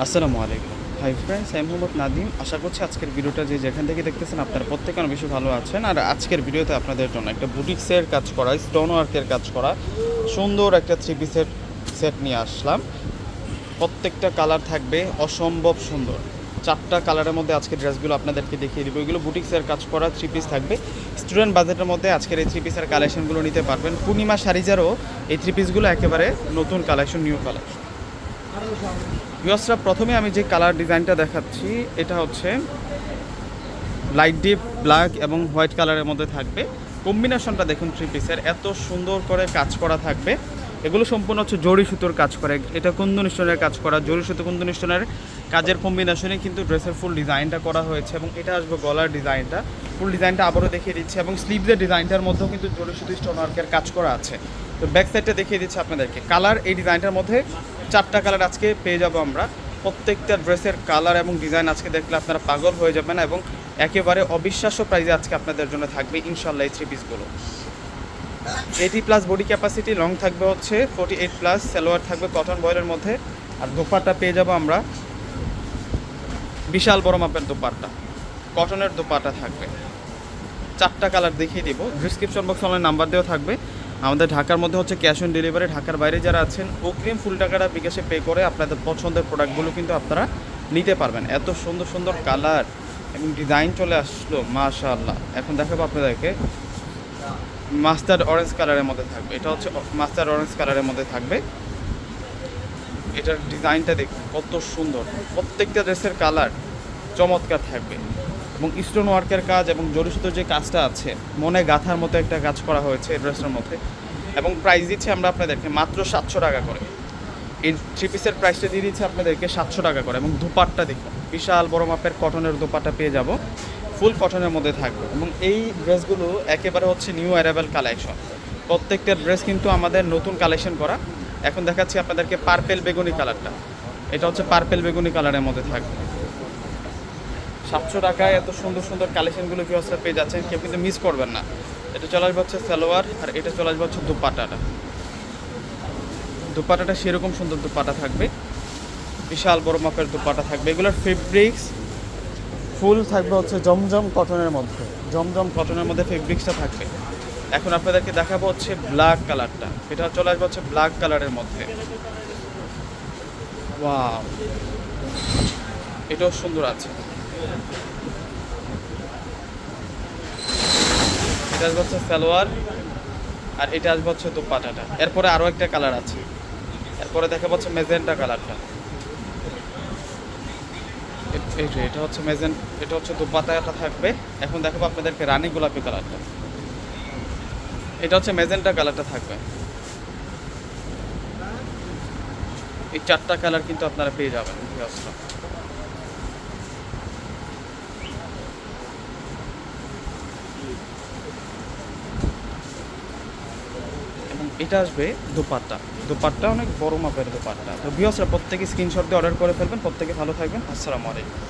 আসসালামু আলাইকুম। Hi friends আমি মোহাম্মদ নাদিম আশা করছি আজকের ভিডিওটা যে যেখান থেকে দেখতেছেন আপনারা প্রত্যেকে অনেক বেশি ভালো আছেন। আর আজকের ভিডিওতে আপনাদের জন্য একটা বুটিক্সের কাজ করা স্টোন ওয়ার্কের কাজ করা, সুন্দর একটা থ্রি পিসের সেট নিয়ে আসলাম। প্রত্যেকটা কালার থাকবে অসম্ভব সুন্দর। চারটা কালারের মধ্যে আজকের ড্রেসগুলো আপনাদেরকে দেখিয়ে দিব। এগুলো বুটিক্সের কাজ করা থ্রি পিস থাকবে। স্টুডেন্ট বাজেটের মধ্যে আজকের এই থ্রি পিসের কালেকশনগুলো নিতে পারবেন। পূর্ণিমা শাড়িজারও এই থ্রি পিসগুলো একেবারে নতুন কালেকশন নিউ কালেকশন ভিউয়ার্সরা প্রথমে আমি যে কালার ডিজাইনটা দেখাচ্ছি, এটা হচ্ছে লাইট ডিপ ব্ল্যাক এবং হোয়াইট কালারের মধ্যে থাকবে। কম্বিনেশনটা দেখুন থ্রি পিসের এত সুন্দর করে কাজ করা থাকবে। এগুলো সম্পূর্ণ হচ্ছে জড়ি সুতোর কাজ করে। এটা কুন্দন স্টোনের কাজ করা জড়ি সুতো কুন্দন স্টোনের কাজের কম্বিনেশনে কিন্তু ড্রেসের ফুল ডিজাইনটা করা হয়েছে এবং এটা আসবে গলার ডিজাইনটা ফুল ডিজাইনটা আবারও দেখিয়ে দিচ্ছে এবং স্লিভসের ডিজাইনটার মধ্যেও কিন্তু জড়ি সুতো স্টোন ওয়ার্কের কাজ করা আছে। তো ব্যাক সাইডটা দেখিয়ে দিচ্ছে আপনাদেরকে। কালার এই ডিজাইনটার মধ্যে চারটা কালার আজকে পেয়ে যাব আমরা। প্রত্যেকটা ড্রেসের কালার এবং ডিজাইন আজকে দেখলে আপনারা পাগল হয়ে যাবেন এবং একেবারে অবিশ্বাস্য প্রাইজে আজকে আপনাদের জন্য থাকবে ইনশাল্লাহ এই থ্রি পিসগুলো eighty plus body capacity long থাকবে হচ্ছে ফোর্টি এইট প্লাস সালোয়ার থাকবে কটন বয়েলের মধ্যে। আর দোপাট্টা পেয়ে যাব আমরা বিশাল বড় মাপের দোপাট্টা। কটনের দোপাট্টা থাকবে। চারটা কালার দেখিয়ে দিব। ডিসক্রিপশন বক্স অনলাইন নাম্বার দেওয়া থাকবে। আমাদের ঢাকার মধ্যে হচ্ছে ক্যাশ অন ডেলিভারি ঢাকার বাইরে যারা আছেন, অগ্রিম ফুল টাকাটা বিকাশে পে করে আপনাদের পছন্দের প্রোডাক্টগুলো কিন্তু আপনারা নিতে পারবেন। এত সুন্দর সুন্দর কালার এবং ডিজাইন চলে আসলো, মাশাআল্লাহ। এখন দেখাবো আপনাদেরকে মাস্টার্ড অরেঞ্জ কালারের মধ্যে থাকবে। এটা হচ্ছে মাস্টার্ড অরেঞ্জ কালারের মধ্যে থাকবে। এটার ডিজাইনটা দেখুন কত সুন্দর। প্রত্যেকটা ড্রেসের কালার চমৎকার থাকবে। এবং স্টোন ওয়ার্কের কাজ এবং জড়িত যে কাজটা আছে, মনে গাঁথার মতো একটা কাজ করা হয়েছে ড্রেসের মধ্যে। এবং প্রাইস দিচ্ছি আমরা আপনাদেরকে মাত্র সাতশো টাকা করে। এই থ্রি পিসের প্রাইসটা দিয়ে দিচ্ছি আপনাদেরকে সাতশো টাকা করে। এবং দুপাট্টা দেখুন, বিশাল বড় মাপের কটনের দুপাট্টা পেয়ে যাব। ফুল কটনের মধ্যে থাকবে এবং এই ড্রেসগুলো একেবারে হচ্ছে নিউ অ্যারাইভেল কালেকশন। প্রত্যেকটা ড্রেস কিন্তু আমাদের নতুন কালেকশন করা। এখন দেখাচ্ছি আপনাদেরকে পার্পেল বেগুনি কালারটা। এটা হচ্ছে পার্পেল বেগুনি কালারের মধ্যে থাকবে। সাতশো টাকায় এত সুন্দর সুন্দর কালেকশনগুলো কি হচ্ছে পেয়ে যাচ্ছেন, কেউ কিন্তু মিস করবেন না। এটা চলে আসবে হচ্ছে সালোয়ার আর এটা চলে আসবে হচ্ছে দুপাটাটা। দুপাটাটা সেরকম সুন্দর দুপাটা থাকবে। বিশাল বড় মাপের দুপাটা থাকবে। এগুলোর ফেব্রিক্স ফুল থাকবে হচ্ছে জমজম কটনের মধ্যে। জমজম কটনের মধ্যে ফেব্রিক্সটা থাকবে। এখন আপনাদেরকে দেখাবো হচ্ছে ব্ল্যাক কালারটা এটা চলে আসবে হচ্ছে ব্ল্যাক কালারের মধ্যে। এটাও সুন্দর আছে। এটা আসবে হচ্ছে সালোয়ার, আর এটা আসবে হচ্ছে দোপাটাটা। এরপরে আরও একটা কালার আছে। এরপরে দেখা পাচ্ছে মেজেন্টা কালারটা এটা হচ্ছে মেজেন্ট, এটা হচ্ছে দুপাতাটা থাকবে। এখন দেখাবো আপনাদেরকে রানি গোলাপি কালারটা। এটা হচ্ছে মেজেন্টা কালারটা থাকবে। এই চারটা কালার কিন্তু আপনারা পেয়ে যাবেন এটা আসবে দোপাট্টা। দুপাট্টা অনেক বড় মাপের দুপাট্টা। তো বিহসরা প্রত্যেকে স্ক্রিনশট দিয়ে অর্ডার করে ফেলবেন, প্রত্যেকে ভালো থাকবেন। আসসালামু আলাইকুম।